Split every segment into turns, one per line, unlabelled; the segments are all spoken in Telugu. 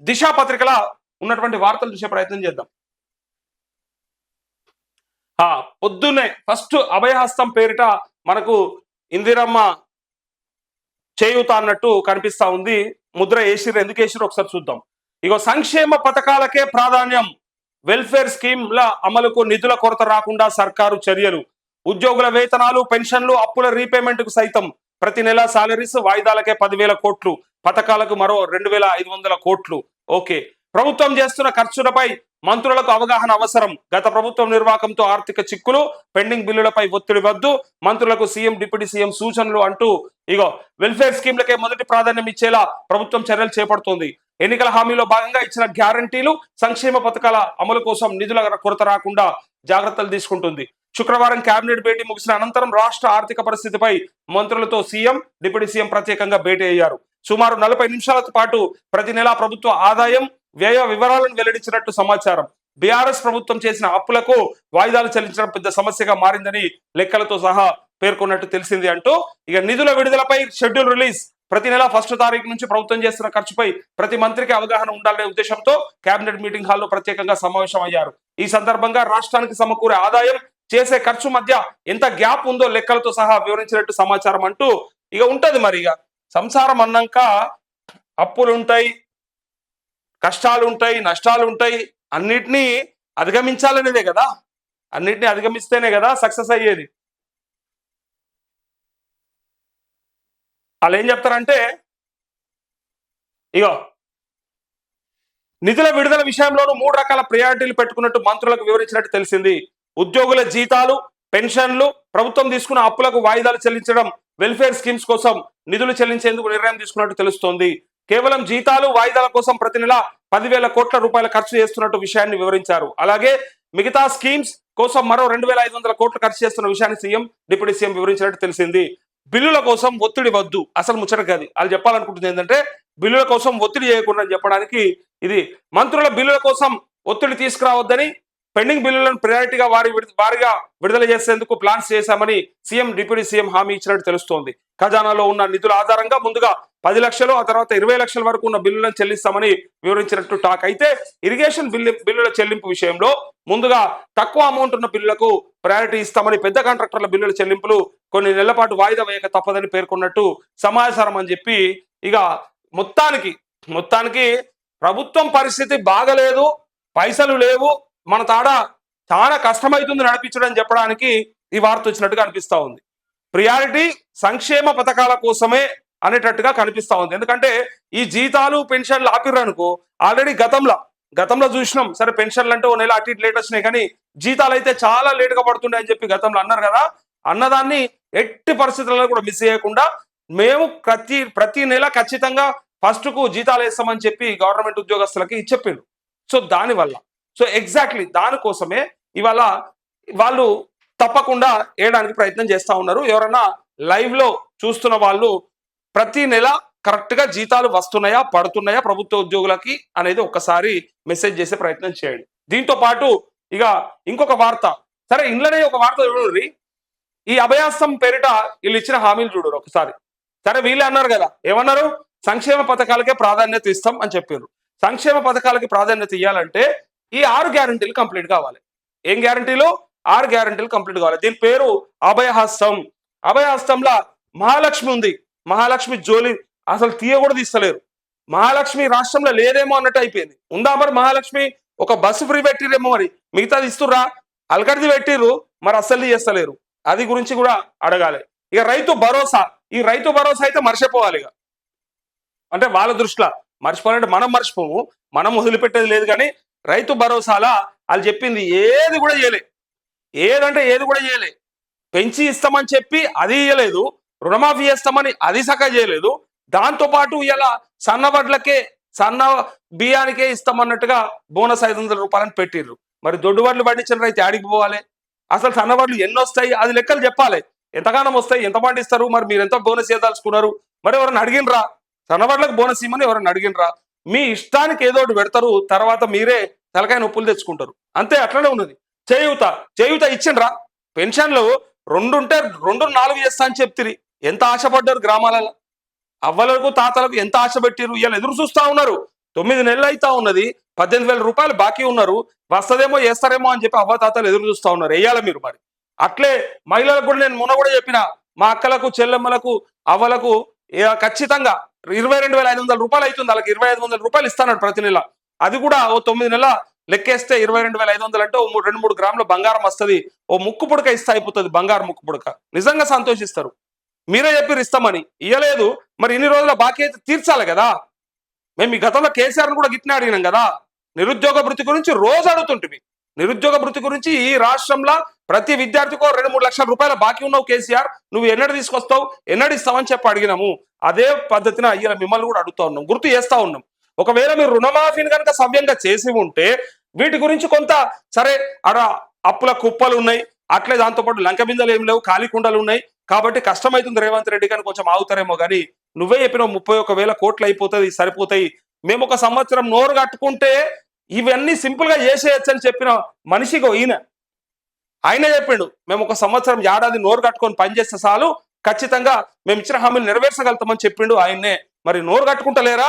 దిశ పత్రికల ఉన్నటువంటి వార్తలు చూసే ప్రయత్నం చేద్దాం. ఆ, పొద్దున్నే ఫస్ట్ అభయహస్తం పేరిట మనకు ఇందిరమ్మ చేయుత అన్నట్టు కనిపిస్తా ఉంది. ముద్ర వేసిర్రు ఎందుకు వేసిర్రు ఒకసారి చూద్దాం. ఇగో సంక్షేమ పథకాలకే ప్రాధాన్యం వెల్ఫేర్ స్కీమ్ల అమలుకు నిధుల కొరత రాకుండా సర్కారు చర్యలు. ఉద్యోగుల వేతనాలు పెన్షన్లు అప్పుల రీపేమెంట్కు సైతం ప్రతి నెల సాలరీస్ వాయిదాలకే పదివేల కోట్లు. పథకాలకు మరో రెండు వేల ఐదు వందల కోట్లు. ఓకే. ప్రభుత్వం చేస్తున్న ఖర్చులపై మంత్రులకు అవగాహన అవసరం. గత ప్రభుత్వం నిర్వాహకంతో ఆర్థిక చిక్కులు పెండింగ్ బిల్లులపై ఒత్తిడి వద్దు. మంత్రులకు సీఎం డిప్యూటీ సీఎం సూచనలు అంటూ ఇగో వెల్ఫేర్ స్కీమ్లకే మొదటి ప్రాధాన్యం ఇచ్చేలా ప్రభుత్వం చర్యలు చేపడుతోంది. ఎన్నికల హామీలో భాగంగా ఇచ్చిన గ్యారంటీలు సంక్షేమ పథకాల అమలు కోసం నిధుల కొరత రాకుండా జాగ్రత్తలు తీసుకుంటుంది. శుక్రవారం కేబినెట్ భేటీ ముగిసిన అనంతరం రాష్ట్ర ఆర్థిక పరిస్థితిపై మంత్రులతో సీఎం డిప్యూటీ సీఎం ప్రత్యేకంగా భేటీ అయ్యారు. సుమారు నలభై నిమిషాల పాటు ప్రతి నెలా ప్రభుత్వ ఆదాయం వ్యయ వివరాలను వెల్లడించినట్టు సమాచారం. బీఆర్ఎస్ ప్రభుత్వం చేసిన అప్పులకు వాయిదాలు చెల్లించడం పెద్ద సమస్యగా మారిందని లెక్కలతో సహా పేర్కొన్నట్టు తెలిసింది అంటూ ఇక నిధుల విడుదలపై షెడ్యూల్ రిలీజ్. ప్రతి నెల ఫస్ట్ తారీఖు నుంచి ప్రభుత్వం చేస్తున్న ఖర్చుపై ప్రతి మంత్రికి అవగాహన ఉండాలనే ఉద్దేశంతో కేబినెట్ మీటింగ్ హాల్లో ప్రత్యేకంగా సమావేశం అయ్యారు. ఈ సందర్భంగా రాష్ట్రానికి సమకూరే ఆదాయం చేసే ఖర్చు మధ్య ఎంత గ్యాప్ ఉందో లెక్కలతో సహా వివరించినట్టు సమాచారం అంటూ ఇక ఉంటది మరి ఇక. సంసారం అన్నాక అప్పులు ఉంటాయి కష్టాలు ఉంటాయి నష్టాలు ఉంటాయి అన్నిటినీ అధిగమించాలనేదే కదా. అన్నిటినీ అధిగమిస్తేనే కదా సక్సెస్ అయ్యేది. వాళ్ళు ఏం చెప్తారంటే ఇగో నిధుల విడుదల విషయంలోనూ మూడు రకాల ప్రయారిటీలు పెట్టుకున్నట్టు మంత్రులకు వివరించినట్టు తెలిసింది. ఉద్యోగుల జీతాలు పెన్షన్లు ప్రభుత్వం తీసుకున్న అప్పులకు వాయిదాలు చెల్లించడం వెల్ఫేర్ స్కీమ్స్ కోసం నిధులు చెల్లించేందుకు నిర్ణయం తీసుకున్నట్టు తెలుస్తోంది. కేవలం జీతాలు వాయిదాల కోసం ప్రతి నెల పదివేల కోట్ల రూపాయల ఖర్చు చేస్తున్నట్టు విషయాన్ని వివరించారు. అలాగే మిగతా స్కీమ్స్ కోసం మరో రెండు వేల ఐదు వందల కోట్లు ఖర్చు చేస్తున్న విషయాన్ని సీఎం డిప్యూటీ సీఎం వివరించినట్టు తెలిసింది. బిల్లుల కోసం ఒత్తిడి వద్దు. అసలు ముచ్చట కాదు. వాళ్ళు చెప్పాలనుకుంటుంది ఏంటంటే బిల్లుల కోసం ఒత్తిడి చేయకుండా చెప్పడానికి ఇది మంత్రుల బిల్లుల కోసం ఒత్తిడి తీసుకురావద్దని పెండింగ్ బిల్లులను ప్రయారిటీగా వారి వారిగా విడుదల చేసేందుకు ప్లాన్స్ చేశామని సీఎం డిప్యూటీ సీఎం హామీ ఇచ్చినట్టు తెలుస్తోంది. ఖజానాలో ఉన్న నిధుల ఆధారంగా ముందుగా పది లక్షలు ఆ తర్వాత ఇరవై లక్షల వరకు ఉన్న బిల్లులను చెల్లిస్తామని వివరించినట్టు టాక్. అయితే ఇరిగేషన్ బిల్లు బిల్లుల చెల్లింపు విషయంలో ముందుగా తక్కువ అమౌంట్ ఉన్న బిల్లులకు ప్రయారిటీ ఇస్తామని పెద్ద కాంట్రాక్టర్ల బిల్లుల చెల్లింపులు కొన్ని నెలల పాటు వాయిదా వేయక తప్పదని పేర్కొన్నట్టు సమాచారం అని చెప్పి ఇక మొత్తానికి మొత్తానికి ప్రభుత్వం పరిస్థితి బాగలేదు పైసలు లేవు మన తాడ చాలా కష్టమవుతుంది నడిపించడం చెప్పడానికి ఈ వార్త వచ్చినట్టుగా అనిపిస్తూ ఉంది. ప్రియారిటీ సంక్షేమ పథకాల కోసమే అనేటట్టుగా కనిపిస్తా ఉంది. ఎందుకంటే ఈ జీతాలు పెన్షన్లు ఆపిర్రనుకో ఆల్రెడీ గతంలో గతంలో చూసినాం. సరే పెన్షన్లు అంటే ఓ నెల అటు ఇటు లేట్ వచ్చినాయి కానీ జీతాలు అయితే చాలా లేటుగా పడుతుండే అని చెప్పి గతంలో అన్నారు కదా. అన్నదాన్ని ఎట్టి పరిస్థితులలో కూడా మిస్ చేయకుండా మేము ప్రతి ప్రతి నెల ఖచ్చితంగా ఫస్ట్కు జీతాలు వేస్తామని చెప్పి గవర్నమెంట్ ఉద్యోగస్తులకి చెప్పిండు సో దానివల్ల సో ఎగ్జాక్ట్లీ దానికోసమే ఇవాళ వాళ్ళు తప్పకుండా వేయడానికి ప్రయత్నం చేస్తా ఉన్నారు. ఎవరన్నా లైవ్లో చూస్తున్న వాళ్ళు ప్రతి నెల కరెక్ట్గా జీతాలు వస్తున్నాయా పడుతున్నాయా ప్రభుత్వ ఉద్యోగులకి అనేది ఒక్కసారి మెసేజ్ చేసే ప్రయత్నం చేయండి. దీంతో పాటు ఇక ఇంకొక వార్త. సరే ఇంట్లోనే ఒక వార్త చూడండి. ఈ అభయాస్తం పేరిట వీళ్ళు ఇచ్చిన హామీలు చూడరు ఒకసారి. సరే వీళ్ళే అన్నారు కదా. ఏమన్నారు? సంక్షేమ పథకాలకే ప్రాధాన్యత ఇస్తాం అని చెప్పారు. సంక్షేమ పథకాలకి ప్రాధాన్యత ఇవ్వాలంటే ఈ ఆరు గ్యారంటీలు కంప్లీట్ కావాలి. ఏం గ్యారంటీలు? ఆరు గ్యారంటీలు కంప్లీట్ కావాలి. దీని పేరు అభయహస్తం. అభయహస్తంలో మహాలక్ష్మి ఉంది. మహాలక్ష్మి జోలి అసలు తీయ కూడా తీస్తలేరు. మహాలక్ష్మి రాష్ట్రంలో లేదేమో అన్నట్టు అయిపోయింది. ఉందా మరి మహాలక్ష్మి? ఒక బస్సు ఫ్రీ పెట్టిరేమో మరి. మిగతాది ఇస్తుర్రా? అల్కడిది పెట్టిర్రు మరి అస్సలు చేస్తలేరు అది గురించి కూడా అడగాలి. ఇక రైతు భరోసా. ఈ రైతు భరోసా అయితే మర్చిపోవాలి ఇక. అంటే వాళ్ళ దృష్టిలో మర్చిపోవాలంటే మనం మర్చిపోము. మనం వదిలిపెట్టేది లేదు కానీ రైతు భరోసాలా? వాళ్ళు చెప్పింది ఏది కూడా చేయలే. ఏదంటే ఏది కూడా చేయలే. పెంచి ఇస్తామని చెప్పి అది ఇయ్యలేదు. రుణమాఫీ చేస్తామని అది సక చేయలేదు. దాంతో పాటు ఇలా సన్న వడ్లకే సన్న బియ్యానికే ఇస్తామన్నట్టుగా బోనస్ ఐదు వందల రూపాయలని పెట్టిర్రు. మరి దొడ్డు వడ్లు పండించిన రైతు ఆడికి పోవాలి? అసలు సన్న వడ్లు ఎన్ని వస్తాయి? అది లెక్కలు చెప్పాలి. ఎంతగానం వస్తాయి? ఎంత పండిస్తారు? మరి మీరు ఎంత బోనస్ చేయదలుచుకున్నారు మరి ఎవరైనా అడిగినరా? సన్నబడ్లకు బోనస్ ఇమ్మని ఎవరైనా అడిగినరా? మీ ఇష్టానికి ఏదో ఒకటి పెడతారు తర్వాత మీరే తలకాయ నొప్పులు తెచ్చుకుంటారు. అంతే అట్లనే ఉన్నది. చేయూత చేయూత ఇచ్చిండ్రా. పెన్షన్లు రెండు ఉంటే రెండు నాలుగు చేస్తా అని చెప్తిరి. ఎంత ఆశపడ్డారు గ్రామాలలో అవ్వలకు తాతలకు ఎంత ఆశ పెట్టిరు ఇవాళ ఎదురు చూస్తా ఉన్నారు. తొమ్మిది నెలలు అయితా ఉన్నది. పద్దెనిమిది వేల రూపాయలు బాకీ ఉన్నారు. వస్తదేమో వేస్తారేమో అని చెప్పి అవ్వ తాతలు ఎదురు చూస్తా ఉన్నారు. వేయాలి మీరు మరి. అట్లే మహిళలకు కూడా నేను మొన్న కూడా చెప్పిన మా అక్కలకు చెల్లెమ్మలకు అవ్వలకు ఖచ్చితంగా ఇరవై రెండు వేల ఐదు వందల రూపాయలు అవుతుంది వాళ్ళకి. ఇరవై ఐదు వందల రూపాయలు ఇస్తాడు ప్రతి నెల. అది కూడా ఓ తొమ్మిది నెలల లెక్కేస్తే ఇరవై రెండు వేల ఐదు వందలు అంటే ఓ రెండు మూడు గ్రాముల బంగారం వస్తుంది. ఓ ముక్కు పుడక ఇస్తా అయిపోతుంది బంగారు ముక్కు పుడక. నిజంగా సంతోషిస్తారు. మీరే చెప్పి ఇస్తామని. ఇయ్యలేదు. మరి ఇన్ని రోజుల బాకీ అయితే తీర్చాలి కదా. మేము ఈ గతంలో కేసీఆర్ని కూడా గిట్టిన అడిగినాం కదా. నిరుద్యోగ వృత్తి గురించి రోజు అడుగుతుంటివి నిరుద్యోగ భృతి గురించి ఈ రాష్ట్రంలో ప్రతి విద్యార్థికో రెండు మూడు లక్షల రూపాయల బాకీ ఉన్నావు కేసీఆర్. నువ్వు ఎన్నడ తీసుకొస్తావు? ఎన్నడు ఇస్తావని చెప్పి అడిగినాము. అదే పద్ధతిన అయ్యాల మిమ్మల్ని కూడా అడుగుతా ఉన్నాం. గుర్తు చేస్తా ఉన్నాం. ఒకవేళ మీరు రుణమాఫీని కనుక సవ్యంగా చేసి ఉంటే వీటి గురించి కొంత సరే అడ అప్పుల కుప్పలు ఉన్నాయి. అట్లే దాంతోపాటు లంక బిందెలు ఏం లేవు. ఖాళీ కుండలు ఉన్నాయి. కాబట్టి కష్టమవుతుంది రేవంత్ రెడ్డి కానీ కొంచెం ఆగుతారేమో కానీ నువ్వే చెప్పినావు ముప్పై ఒక వేల కోట్లు అయిపోతుంది సరిపోతాయి. మేము ఒక సంవత్సరం నోరు కట్టుకుంటే ఇవన్నీ సింపుల్గా చేసేయచ్చు అని చెప్పిన మనిషిగో ఈయన. ఆయన చెప్పిండు మేము ఒక సంవత్సరం ఏడాది నోరు కట్టుకొని పనిచేస్తే చాలు ఖచ్చితంగా మేము ఇచ్చిన హామీలు నెరవేర్చగలుగుతామని చెప్పిండు ఆయన్నే. మరి నోరు కట్టుకుంటలేరా?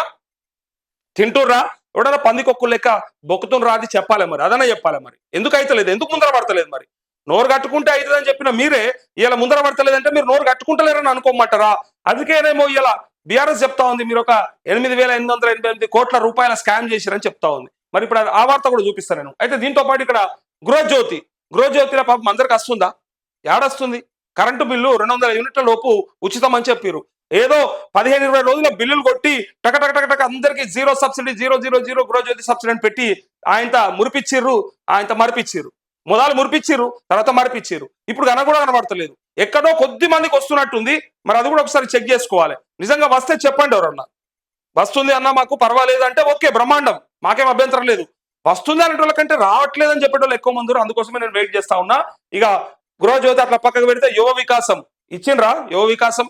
తింటుర్రా? ఎవడన్నా పందికొక్కు లెక్క బొక్కుతుని రాది చెప్పాలి మరి అదన్నా చెప్పాలి మరి. ఎందుకు అయితలేదు? ఎందుకు ముందర పడతలేదు మరి? నోరు కట్టుకుంటే అవుతుందని చెప్పిన మీరే ఇలా ముందర పడతలేదంటే మీరు నోరు కట్టుకుంటలేరని అనుకోమంటారా? అందుకేనేమో ఇలా బీఆర్ఎస్ చెప్తా ఉంది మీరు ఒక ఎనిమిది వేల ఎనిమిది వందల ఎనభై ఎనిమిది కోట్ల రూపాయల స్కామ్ చేశారని చెప్తా ఉంది. మరి ఇప్పుడు ఆ వార్త కూడా చూపిస్తాను నేను. అయితే దీంతో పాటు ఇక్కడ గృహజ్యోతి. గృహజ్యోతిలో పాపం అందరికి వస్తుందా? ఏడొస్తుంది? కరెంటు బిల్లు రెండు వందల యూనిట్ల లోపు ఉచితం అని చెప్పారు ఏదో పదిహేను ఇరవై రోజుల బిల్లులు కొట్టి టక టక టక టక అందరికీ zero subsidy zero zero zero Gruha Jyothi subsidy అని పెట్టి ఆయనత మురిపిచ్చిర్రు ఆయనత మరిపిచ్చిర్రు. మొదలు మురిపిచ్చిర్రు తర్వాత మరిపిచ్చిర్రు. ఇప్పుడు కన కూడా కనబడతలేదు. ఎక్కడో కొద్ది మందికి వస్తున్నట్టుంది. మరి అది కూడా ఒకసారి చెక్ చేసుకోవాలి. నిజంగా వస్తే చెప్పండి ఎవరన్నా. వస్తుంది అన్న మాకు పర్వాలేదు అంటే ఓకే బ్రహ్మాండం. మాకేం అభ్యంతరం లేదు. వస్తుంది అనే వాళ్ళకంటే రావట్లేదని చెప్పేటోళ్ళు ఎక్కువ మంది అందుకోసమే నేను వెయిట్ చేస్తా ఉన్నా. ఇక గృహజ్యోతి అట్లా పక్కకు పెడితే యువ వికాసం. ఇచ్చిండ్రా? యువ వికాసం.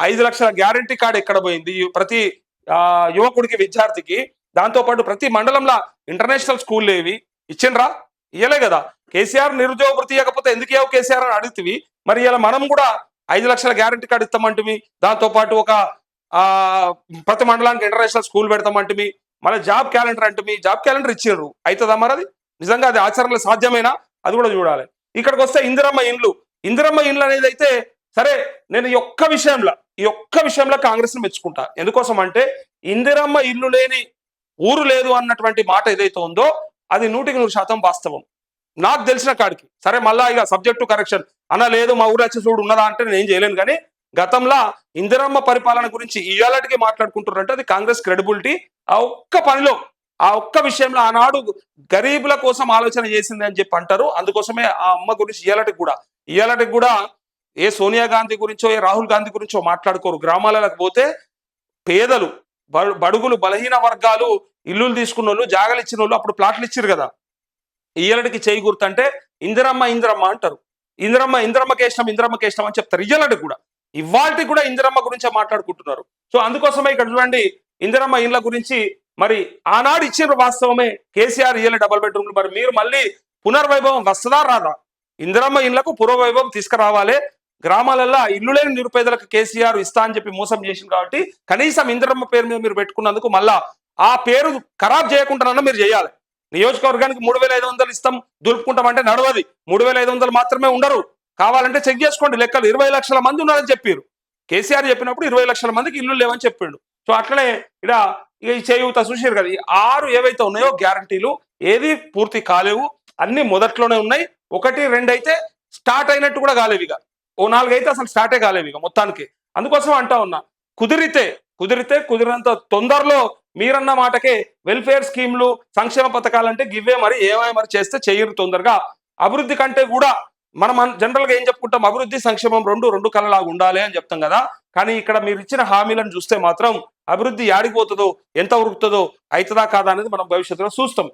ఐదు లక్షల గ్యారంటీ కార్డు ఎక్కడ పోయింది? ప్రతి ఆ, యువకుడికి విద్యార్థికి. దాంతో పాటు ప్రతి మండలంలో ఇంటర్నేషనల్ స్కూల్ ఏవి? ఇచ్చిండ్రా? ఇయ్యలే కదా. కేసీఆర్ నిరుద్యోగ వృత్తి ఇవ్వకపోతే ఎందుకు ఇవ్వవు కేసీఆర్ అని అడుగుతుంది మరి ఇలా మనం కూడా ఐదు లక్షల గ్యారంటీ కార్డు ఇస్తామంటివి దాంతోపాటు ఒక ఆ ప్రతి మండలానికి ఇంటర్నేషనల్ స్కూల్ పెడతామంటివి మళ్ళీ జాబ్ క్యాలెండర్ అంటే మీ జాబ్ క్యాలెండర్ ఇచ్చిండ్రు అవుతుందా మరి అది? నిజంగా అది ఆచరణలో సాధ్యమేనా? అది కూడా చూడాలి. ఇక్కడికి వస్తే ఇందిరమ్మ ఇండ్లు. ఇందిరమ్మ ఇండ్లు అనేది అయితే సరే నేను ఈ ఒక్క విషయంలో ఈ ఒక్క విషయంలో కాంగ్రెస్ని మెచ్చుకుంటా. ఎందుకోసం అంటే ఇందిరమ్మ ఇల్లు లేని ఊరు లేదు అన్నటువంటి మాట ఏదైతే ఉందో అది నూటికి నూరు శాతం వాస్తవం. నాకు తెలిసిన కాడికి. సరే మళ్ళా ఇక సబ్జెక్టు కరెక్షన్ అన్న లేదు మా ఊరు వచ్చి చూడు ఉన్నదా అంటే నేను ఏం చేయలేను కానీ గతంలో ఇందిరమ్మ పరిపాలన గురించి ఇవాళకి మాట్లాడుకుంటున్నారంటే అది కాంగ్రెస్ క్రెడిబిలిటీ. ఆ ఒక్క పనిలో ఆ ఒక్క విషయంలో ఆనాడు గరీబుల కోసం ఆలోచన చేసింది అని చెప్పి అంటారు. అందుకోసమే ఆ అమ్మ గురించి ఇయాలటికి కూడా ఇయాలటికి కూడా ఏ సోనియా గాంధీ గురించో ఏ రాహుల్ గాంధీ గురించో మాట్లాడుకోరు. గ్రామాలకు పోతే పేదలు బడు- బడుగులు బలహీన వర్గాలు ఇల్లులు తీసుకున్న వాళ్ళు జాగలు ఇచ్చిన వాళ్ళు అప్పుడు ప్లాట్లు ఇచ్చారు కదా. ఇయ్యలడికి చేయి గుర్తంటే ఇందిరమ్మ ఇందిరమ్మ అంటారు. ఇందిరమ్మ ఇందిరమ్మ కేష్టం ఇందిరమ్మ కేష్టం అని చెప్తారు. ఇయ్యలటి కూడా. ఇవాళకి కూడా ఇందిరమ్మ గురించే మాట్లాడుకుంటున్నారు. సో అందుకోసమే ఇక్కడ చూడండి ఇందిరమ్మ ఇండ్ల గురించి మరి ఆనాడు ఇచ్చిన వాస్తవమే. కేసీఆర్ ఇయ్యలే డబల్ బెడ్రూమ్లు మరి మీరు మళ్ళీ పునర్వైభవం వస్తుందా రాదా? ఇందిరమ్మ ఇండ్లకు పునర్వైభవం తీసుకురావాలి. గ్రామాలలో ఇల్లు లేని నిరుపేదలకు కేసీఆర్ ఇస్తా అని చెప్పి మోసం చేసింది కాబట్టి కనీసం ఇందిరమ్మ పేరు మీద మీరు పెట్టుకున్నందుకు మళ్ళా ఆ పేరు ఖరాబ్ చేయకుండా మీరు చేయాలి. నియోజకవర్గానికి మూడు వేల ఐదు వందలు ఇస్తాం దులుపుకుంటాం అంటే నడవది. మూడు వేల ఐదు వందలు మాత్రమే ఉండరు. కావాలంటే చెక్ చేసుకోండి. లెక్కలు ఇరవై లక్షల మంది ఉన్నారని చెప్పారు. కేసీఆర్ చెప్పినప్పుడు ఇరవై లక్షల మందికి ఇల్లు లేవని చెప్పిండు. సో అట్లనే ఇక్కడ ఇక ఈ చేయూత చూసారు కదా ఈ ఆరు ఏవైతే ఉన్నాయో గ్యారంటీలు ఏది పూర్తి కాలేవు. అన్ని మొదట్లోనే ఉన్నాయి. ఒకటి రెండు అయితే స్టార్ట్ అయినట్టు కూడా కాలేవు ఇక. ఓ నాలుగు అయితే అసలు స్టార్టే కాలేవు ఇక మొత్తానికి. అందుకోసం అంటా ఉన్నా కుదిరితే కుదిరితే కుదిరినంత తొందరలో మీరన్న మాటకే వెల్ఫేర్ స్కీమ్లు సంక్షేమ పథకాలంటే గివ్వే మరి ఏమై మరి చేస్తే చేయరు తొందరగా. అభివృద్ధి కంటే కూడా మనం జనరల్గా ఏం చెప్పుకుంటాం? అభివృద్ధి సంక్షేమం రెండు రెండు కళలాగా ఉండాలి అని చెప్తాం కదా. కానీ ఇక్కడ మీరు ఇచ్చిన హామీలను చూస్తే మాత్రం అభివృద్ధి ఆడిపోతుందో ఎంత ఉరుకుతుందో అవుతుందా కాదా అనేది మనం భవిష్యత్తులో చూస్తాం.